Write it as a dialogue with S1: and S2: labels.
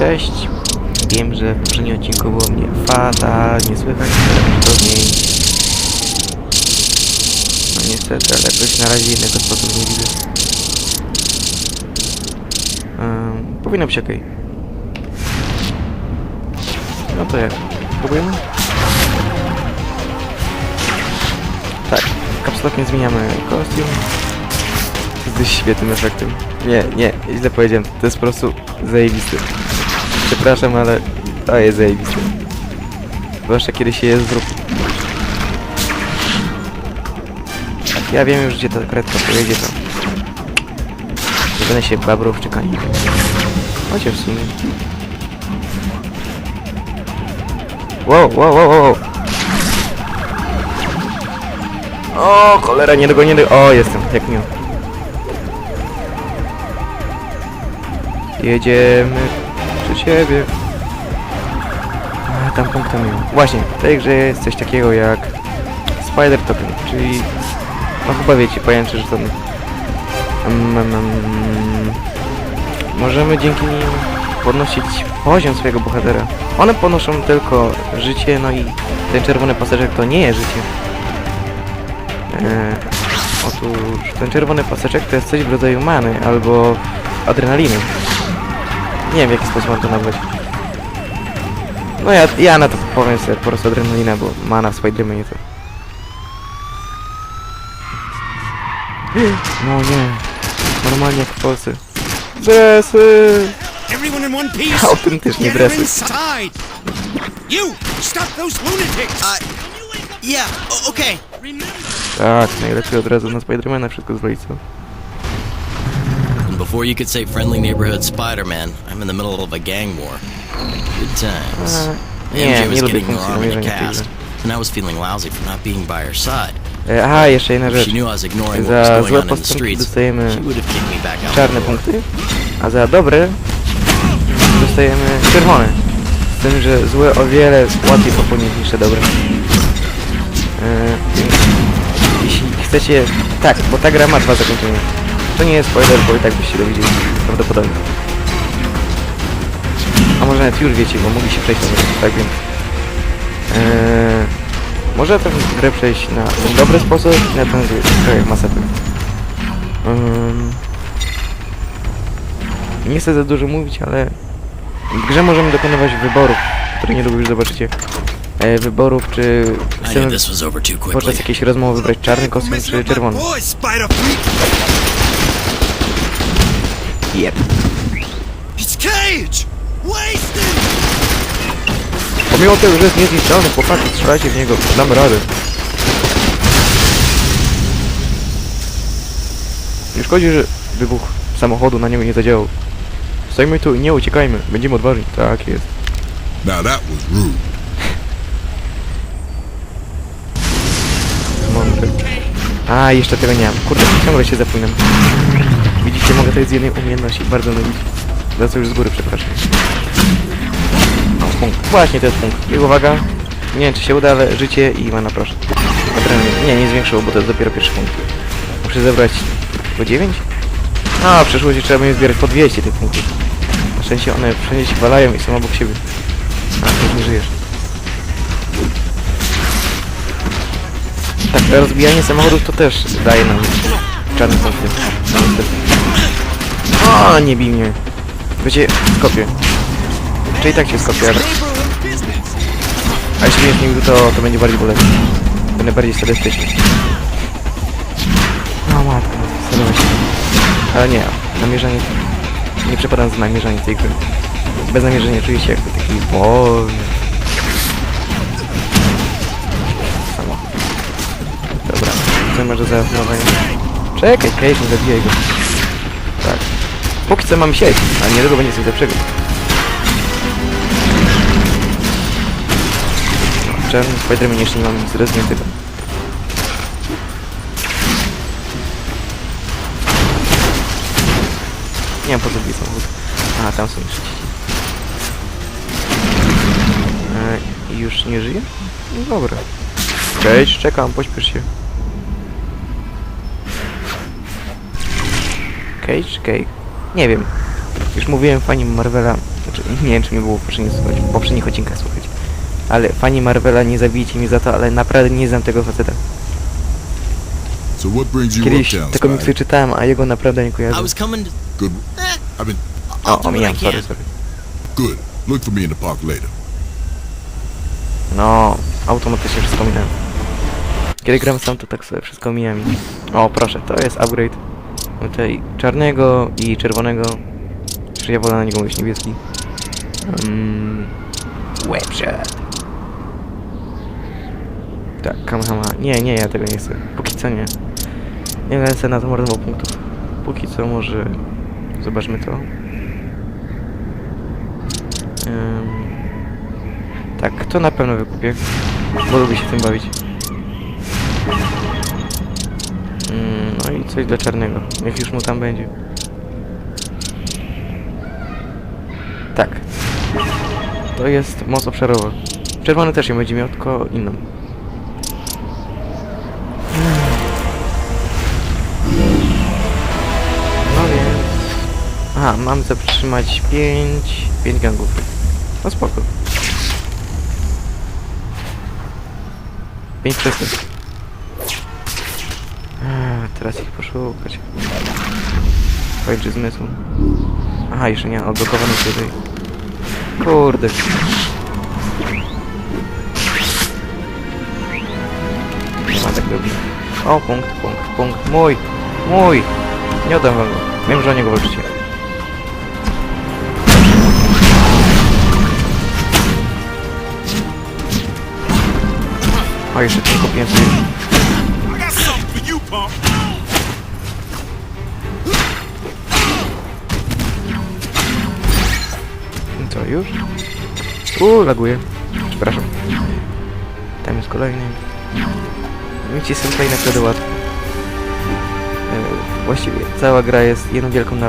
S1: Cześć. Wiem, że w poprzednim odcinku było mnie fatalnie słychać, ale trudniej. No niestety, ale jakoś na razie innego sposobu nie widzę. Um, powinno być okej. No to jak? Próbujemy? Tak, kapsulokiem zmieniamy kostium. Z świetnym efektem. Nie, nie, źle powiedziałem. To jest po prostu zajebisty. Przepraszam, ale to jest zajebiste. Zwłaszcza kiedy się jest z ruchu. Ja wiem już gdzie ta kredka pojedzie to. Nie będę się babrał w. Chociaż w sumie. Wow, wow, wow, wow. O, cholera, nie dogonię. do- O, jestem, jak miło. Jedziemy przy ciebie. A, tam punktem miło. Właśnie, w tej grze jest coś takiego jak Spider Token, czyli... No chyba wiecie, pojęcie, że. Mm, mm, mm, możemy dzięki nim podnosić poziom swojego bohatera. One ponoszą tylko życie, no i ten czerwony paseczek to nie jest życie. E, otóż ten czerwony paseczek to jest coś w rodzaju many albo adrenaliny. Nie wiem w jaki sposób mam to nazwać. No ja, ja na to powiem sobie po prostu adrenalina, bo mana w Spidermanie to... No nie. Normalnie jak w Polsce. Dresy! Autentycznie dresy.
S2: inside. You stop those lunatics.
S3: Uh, yeah, o- okay.
S1: Tak, najlepiej od razu na Spidermana wszystko zwalić, co?
S3: Before you could say friendly neighborhood Spider-Man, I'm in the middle of a gang war. Good times.
S1: A, nie,
S3: MJ
S1: nie
S3: was
S1: lubię
S3: getting her arm in a cast, and I was feeling lousy for not being by her side.
S1: E, Aha, jeszcze jedna rzecz.
S3: She knew I was ignoring
S1: Za
S3: what was
S1: złe
S3: going on in the
S1: postępki
S3: streets,
S1: dostajemy
S3: she would have kicked me back out.
S1: czarne punkty, a za dobre dostajemy czerwone. Z tym, że złe o wiele łatwiej popełnić niż te dobre. E, więc jeśli chcecie... Tak, bo ta gra ma dwa zakończenia. To nie jest spoiler, bo i tak byście dowiedzieli prawdopodobnie. A może nawet już wiecie, bo mogli się przejść na niego, tak więc... E, może tę grę przejść na ten dobry sposób i na ten zły, jak Mass Effect. Ym, nie chcę za dużo mówić, ale w grze możemy dokonywać wyborów, które niedługo już zobaczycie. E, wyborów, czy chcemy podczas jakiejś rozmowy wybrać czarny kostium czy czerwony.
S2: Wasted.
S1: Pomimo tego, że jest niezniszczalny, chłopaki, strzelajcie w niego, damy radę. Nie szkodzi, że wybuch samochodu na niego nie zadziałał. Stajmy tu i nie uciekajmy, będziemy odważni. Tak jest.
S4: Now that was rude.
S1: Mądry. A, jeszcze tego nie mam. Kurde, ciągle się zapomniałem. Widzicie, mogę to z jednej umiejętności bardzo nudzić. Za co już z góry przepraszam. O, punkt. Właśnie, to jest punkt. I uwaga. Nie wiem, czy się uda, ale życie i mana, proszę. Adrenalin. Nie, nie zwiększyło, bo to jest dopiero pierwszy punkt. Muszę zebrać po 9? A, w przyszłości trzeba będzie zbierać po 200 tych punktów. Na szczęście one wszędzie się walają i są obok siebie. A, ty nie żyjesz. Tak, rozbijanie samochodów to też daje nam czarne punkty. Niestety. O, nie bij mnie. Wiecie, skopię. Czy i tak się skopię, ale... A jeśli nie bił, to, to będzie bardziej bolesne. Będę bardziej sadystyczny. No matko, celować się. Ale nie, namierzanie... Nie przepadam za namierzanie tej gry. Bez namierzenia czuję się jakby taki wolny. Dobra, co może za znowu? Czekaj, nie zabijaj go. Tak. Póki co mam sieć, a niedługo będzie coś lepszego. Czarny Spider-Man jeszcze nie mam nic rozwiniętego. Nie wiem po co samochód. A, tam są jeszcze dzieci. E, już nie żyje? No dobra. Cześć, czekam, pośpiesz się. Cage, Cage. Nie wiem. Już mówiłem fani Marvela, Znaczy, nie wiem, czy mnie było w poprzednich, w poprzednich odcinkach słuchać. Ale fani Marvela, nie zabijcie mnie za to, ale naprawdę nie znam tego faceta. Kiedyś te komiksy czytałem, a jego naprawdę nie kojarzę. O, omijam, sorry, sorry.
S4: good. Look for me in the park later.
S1: No, automatycznie wszystko minąłem. Kiedy gram sam, to tak sobie wszystko mija mi. O, proszę, to jest upgrade. Tutaj czarnego i czerwonego. Czy ja wolę na niego mówić niebieski. Um, webshot. Tak, kamehama. Nie, nie, ja tego nie chcę. Póki co nie. Nie lecę na zmarnował punktów. Póki co może... Zobaczmy to. Ym, tak, to na pewno wykupię. Bo lubię się tym bawić. Coś dla czarnego. Niech już mu tam będzie. Tak. To jest moc obszarowa. Czerwony też ją będzie miał, tylko inną. No więc... Aha, mam zatrzymać 5... 5 gangów. No spoko. 5 przestępstw. Eee, Teraz ich poszukać. Fajczy zmysłu. Aha, jeszcze nie, odblokowany tutaj. Kurde. Ma tak dobrze. O, punkt, punkt, punkt. Mój! Mój! Nie oddam wam go. Wiem, że o niego walczycie. O, jeszcze tylko 500. już? Uuu, laguje. Przepraszam. Tam jest kolejny. Widzicie, są tutaj naprawdę łatwe. E, Właściwie cała gra jest jedną wielką nawałą.